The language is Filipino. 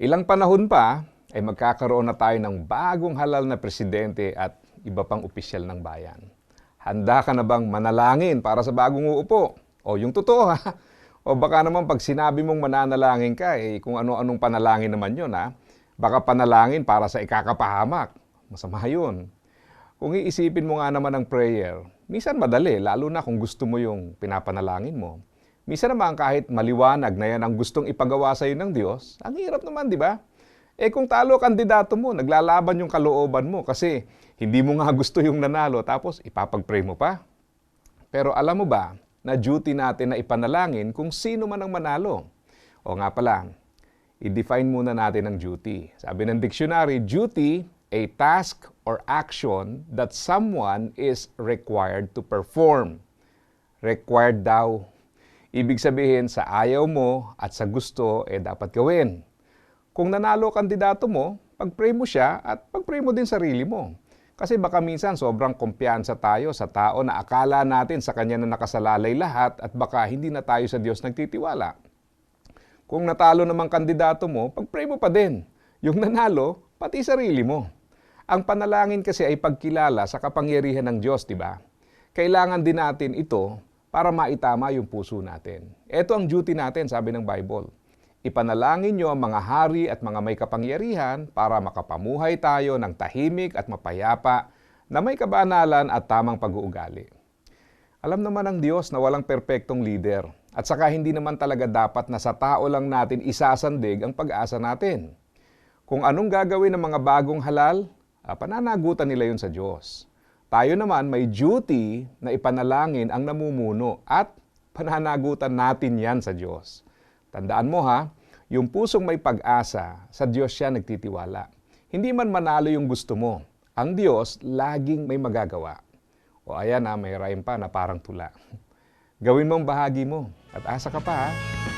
Ilang panahon pa ay magkakaroon na tayo ng bagong halal na presidente at iba pang opisyal ng bayan. Handa ka na bang manalangin para sa bagong uupo? O yung totoo ha? O baka naman pag sinabi mong mananalangin ka, eh, kung ano-anong panalangin naman yun ha? Baka panalangin para sa ikakapahamak. Masama yun. Kung iisipin mo nga naman ang prayer, minsan madali, lalo na kung gusto mo yung pinapanalangin mo. Minsan naman kahit maliwanag na yan ang gustong ipagawa sa iyo ng Diyos, ang hirap naman, di ba? Eh kung talo kandidato mo, naglalaban yung kalooban mo kasi hindi mo nga gusto yung nanalo tapos ipapag-pray mo pa. Pero alam mo ba na duty natin na ipanalangin kung sino man ang manalo? O nga pala, i-define muna natin ang duty. Sabi ng dictionary, duty, a task or action that someone is required to perform. Required daw. Ibig sabihin, sa ayaw mo at sa gusto, eh dapat gawin. Kung nanalo kandidato mo, pag-pray mo siya at pag-pray mo din sarili mo. Kasi baka minsan sobrang kumpiyansa tayo sa tao na akala natin sa kanya na nakasalalay lahat at baka hindi na tayo sa Diyos nagtitiwala. Kung natalo namang kandidato mo, pag-pray mo pa din. Yung nanalo, pati sarili mo. Ang panalangin kasi ay pagkilala sa kapangyarihan ng Diyos, di ba? Kailangan din natin ito para maitama yung puso natin. Ito ang duty natin, sabi ng Bible. Ipanalangin nyo ang mga hari at mga may kapangyarihan para makapamuhay tayo ng tahimik at mapayapa na may kabanalan at tamang pag-uugali. Alam naman ng Diyos na walang perpektong leader at saka hindi naman talaga dapat na sa tao lang natin isasandig ang pag-asa natin. Kung anong gagawin ng mga bagong halal, ah, pananagutan nila yun sa Diyos. Tayo naman may duty na ipanalangin ang namumuno at pananagutan natin yan sa Diyos. Tandaan mo ha, yung pusong may pag-asa, sa Diyos siya nagtitiwala. Hindi man manalo yung gusto mo, ang Diyos laging may magagawa. O ayan ha, may rhyme pa na parang tula. Gawin mo ang bahagi mo at asa ka pa ha.